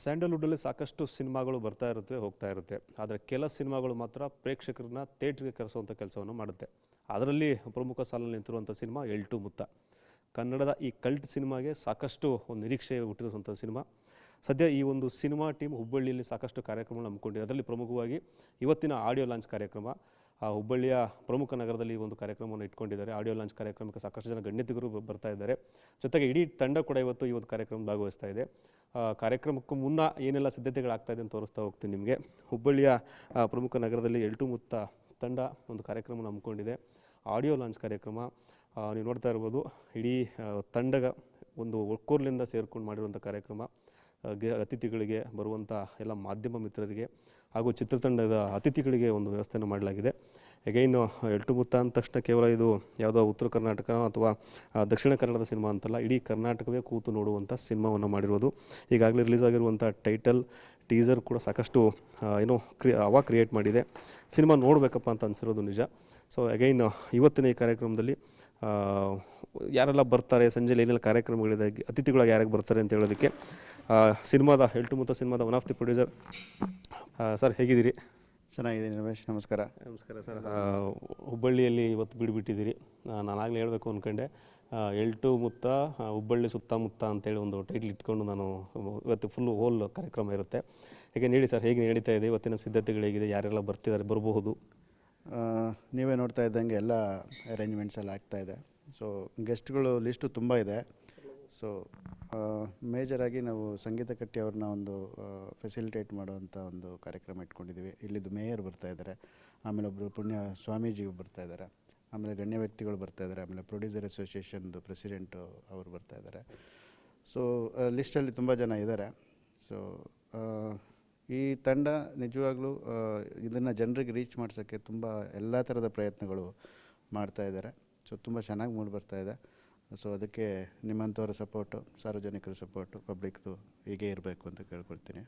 ಸ್ಯಾಂಡಲ್ವುಡ್ಡಲ್ಲಿ ಸಾಕಷ್ಟು ಸಿನಿಮಾಗಳು ಬರ್ತಾ ಇರುತ್ತೆ, ಹೋಗ್ತಾ ಇರುತ್ತೆ. ಆದರೆ ಕೆಲ ಸಿನಿಮಾಗಳು ಮಾತ್ರ ಪ್ರೇಕ್ಷಕರನ್ನ ಥೇಟ್ರಿಗೆ ಕರೆಸುವಂಥ ಕೆಲಸವನ್ನು ಮಾಡುತ್ತೆ. ಅದರಲ್ಲಿ ಪ್ರಮುಖ ಸಾಲಲ್ಲಿ ನಿಂತಿರುವಂಥ ಸಿನಿಮಾ ಎಲ್ಟು ಮುತ್ತ. ಕನ್ನಡದ ಈ ಕಲ್ಟ್ ಸಿನಿಮಾಗೆ ಸಾಕಷ್ಟು ಒಂದು ನಿರೀಕ್ಷೆ ಹುಟ್ಟಿರುವಂಥ ಸಿನಿಮಾ. ಸದ್ಯ ಈ ಒಂದು ಸಿನಿಮಾ ಟೀಮ್ ಹುಬ್ಬಳ್ಳಿಯಲ್ಲಿ ಸಾಕಷ್ಟು ಕಾರ್ಯಕ್ರಮಗಳನ್ನು ಹಮ್ಮಿಕೊಂಡಿದೆ. ಅದರಲ್ಲಿ ಪ್ರಮುಖವಾಗಿ ಇವತ್ತಿನ ಆಡಿಯೋ ಲಾಂಚ್ ಕಾರ್ಯಕ್ರಮ, ಆ ಹುಬ್ಬಳ್ಳಿಯ ಪ್ರಮುಖ ನಗರದಲ್ಲಿ ಈ ಒಂದು ಕಾರ್ಯಕ್ರಮವನ್ನು ಇಟ್ಕೊಂಡಿದ್ದಾರೆ. ಆಡಿಯೋ ಲಾಂಚ್ ಕಾರ್ಯಕ್ರಮಕ್ಕೆ ಸಾಕಷ್ಟು ಜನ ಗಣ್ಯತಿಗರು ಬರ್ತಾ ಇದ್ದಾರೆ. ಜೊತೆಗೆ ಇಡೀ ತಂಡ ಕೂಡ ಇವತ್ತು ಈ ಒಂದು ಕಾರ್ಯಕ್ರಮ ಭಾಗವಹಿಸ್ತಾ ಇದೆ. ಕಾರ್ಯಕ್ರಮಕ್ಕೂ ಮುನ್ನ ಏನೆಲ್ಲ ಸಿದ್ಧತೆಗಳಾಗ್ತಾ ಇದೆ ಅಂತ ತೋರಿಸ್ತಾ ಹೋಗ್ತೀನಿ ನಿಮಗೆ. ಹುಬ್ಬಳ್ಳಿಯ ಪ್ರಮುಖ ನಗರದಲ್ಲಿ ಎಲ್ಟು ಮುತ್ತ ತಂಡ ಒಂದು ಕಾರ್ಯಕ್ರಮ ಹಮ್ಮಿಕೊಂಡಿದೆ. ಆಡಿಯೋ ಲಾಂಚ್ ಕಾರ್ಯಕ್ರಮ. ನೀವು ನೋಡ್ತಾ ಇರ್ಬೋದು, ಇಡೀ ತಂಡ ತಂಡಗ ಒಂದು ಒಕ್ಕೋರ್ಲಿಂದ ಸೇರ್ಕೊಂಡು ಮಾಡಿರುವಂಥ ಕಾರ್ಯಕ್ರಮ. ಅತಿಥಿಗಳಿಗೆ ಬರುವಂಥ ಎಲ್ಲ ಮಾಧ್ಯಮ ಮಿತ್ರರಿಗೆ ಹಾಗೂ ಚಿತ್ರತಂಡದ ಅತಿಥಿಗಳಿಗೆ ಒಂದು ವ್ಯವಸ್ಥೆಯನ್ನು ಮಾಡಲಾಗಿದೆ. ಎಗೈನ್ ಎಲ್ಟು ಮುತ್ತ ಅಂದ ತಕ್ಷಣ ಕೇವಲ ಇದು ಯಾವುದೋ ಉತ್ತರ ಕರ್ನಾಟಕ ಅಥವಾ ದಕ್ಷಿಣ ಕನ್ನಡದ ಸಿನಿಮಾ ಅಂತಲ್ಲ, ಇಡೀ ಕರ್ನಾಟಕವೇ ಕೂತು ನೋಡುವಂಥ ಸಿನಿಮಾವನ್ನು ಮಾಡಿರೋದು. ಈಗಾಗಲೇ ರಿಲೀಸ್ ಆಗಿರುವಂಥ ಟೈಟಲ್, ಟೀಸರ್ ಕೂಡ ಸಾಕಷ್ಟು ಏನೋ ಕ್ರಿ ಅವಾಗ ಕ್ರಿಯೇಟ್ ಮಾಡಿದೆ. ಸಿನಿಮಾ ನೋಡಬೇಕಪ್ಪ ಅಂತ ಅನಿಸಿರೋದು ನಿಜ. ಸೊ ಅಗೈನ್ ಇವತ್ತಿನ ಈ ಕಾರ್ಯಕ್ರಮದಲ್ಲಿ ಯಾರೆಲ್ಲ ಬರ್ತಾರೆ ಸಂಜೆಲಿ ಏನೆಲ್ಲ ಕಾರ್ಯಕ್ರಮಗಳಿದೆ, ಅತಿಥಿಗಳಾಗಿ ಯಾರಿಗೆ ಬರ್ತಾರೆ ಅಂತ ಹೇಳೋದಕ್ಕೆ ಸಿನಿಮಾದ, ಎಲ್ಟು ಮುತ್ತ ಸಿನಿಮಾದ one of the producer sir ಹೇಗಿದ್ದೀರಿ? ಚೆನ್ನಾಗಿದ್ದೀನಿ ರಮೇಶ್ ನಮಸ್ಕಾರ. ನಮಸ್ಕಾರ ಸರ್. ಹುಬ್ಬಳ್ಳಿಯಲ್ಲಿ ಇವತ್ತು ಬಿಡಿಬಿಟ್ಟಿದ್ದೀರಿ. ನಾನಾಗಲೇ ಹೇಳಬೇಕು ಅಂದ್ಕೊಂಡೆ ಎಲ್ಟು ಮುತ್ತ ಹುಬ್ಬಳ್ಳಿ ಸುತ್ತಮುತ್ತ ಅಂತೇಳಿ ಒಂದು ಟೈಟ್ಲ್ ಇಟ್ಕೊಂಡು ನಾನು ಇವತ್ತು ಫುಲ್ ಹೋಲ್ ಕಾರ್ಯಕ್ರಮ ಇರುತ್ತೆ. ಹೇಗೆ ಹೇಳಿ ಸರ್ ಹೇಗೆ ನಡೀತಾ ಇದೆ? ಇವತ್ತಿನ ಸಿದ್ಧತೆಗಳು ಹೇಗಿದೆ? ಯಾರೆಲ್ಲ ಬರ್ತಿದ್ದಾರೆ ಬರಬಹುದು? ನೀವೇ ನೋಡ್ತಾ ಇದ್ದಂಗೆ ಎಲ್ಲ ಅರೇಂಜ್ಮೆಂಟ್ಸ್ ಎಲ್ಲ ಆಗ್ತಾ ಇದೆ. ಸೊ ಗೆಸ್ಟ್ಗಳು ಲಿಸ್ಟು ತುಂಬ ಇದೆ. ಸೊ ಮೇಜರಾಗಿ ನಾವು ಸಂಗೀತ ಕಟ್ಟಿ ಅವ್ರನ್ನ ಒಂದು ಫೆಸಿಲಿಟೇಟ್ ಮಾಡುವಂಥ ಒಂದು ಕಾರ್ಯಕ್ರಮ ಇಟ್ಕೊಂಡಿದ್ದೀವಿ ಇಲ್ಲಿದ್ದು ಮೇಯರ್ ಬರ್ತಾ ಇದ್ದಾರೆ. ಆಮೇಲೆ ಒಬ್ಬರು ಪುಣ್ಯ ಸ್ವಾಮೀಜಿ ಬರ್ತಾ ಇದ್ದಾರೆ. ಆಮೇಲೆ ಗಣ್ಯ ವ್ಯಕ್ತಿಗಳು ಬರ್ತಾ ಇದ್ದಾರೆ. ಆಮೇಲೆ ಪ್ರೊಡ್ಯೂಸರ್ ಅಸೋಸಿಯೇಷನ್ದು ಪ್ರೆಸಿಡೆಂಟು ಅವರು ಬರ್ತಾ ಇದ್ದಾರೆ. ಸೊ ಲಿಸ್ಟಲ್ಲಿ ತುಂಬ ಜನ ಇದ್ದಾರೆ. ಸೊ ಈ ತಂಡ ನಿಜವಾಗ್ಲೂ ಇದನ್ನು ಜನರಿಗೆ ರೀಚ್ ಮಾಡ್ಸೋಕ್ಕೆ ತುಂಬ ಎಲ್ಲ ಥರದ ಪ್ರಯತ್ನಗಳು ಮಾಡ್ತಾ ಇದ್ದಾರೆ. ಸೊ ತುಂಬ ಚೆನ್ನಾಗಿ ಮೂಡಿ ಬರ್ತಾ ಇದೆ. ಸೊ ಅದಕ್ಕೆ ನಿಮ್ಮಂಥವ್ರ ಸಪೋರ್ಟು ಸಾರ್ವಜನಿಕರ ಸಪೋರ್ಟು ಪಬ್ಲಿಕ್ದು ಹೀಗೆ ಇರಬೇಕು ಅಂತ ಕೇಳ್ಕೊಳ್ತೀನಿ.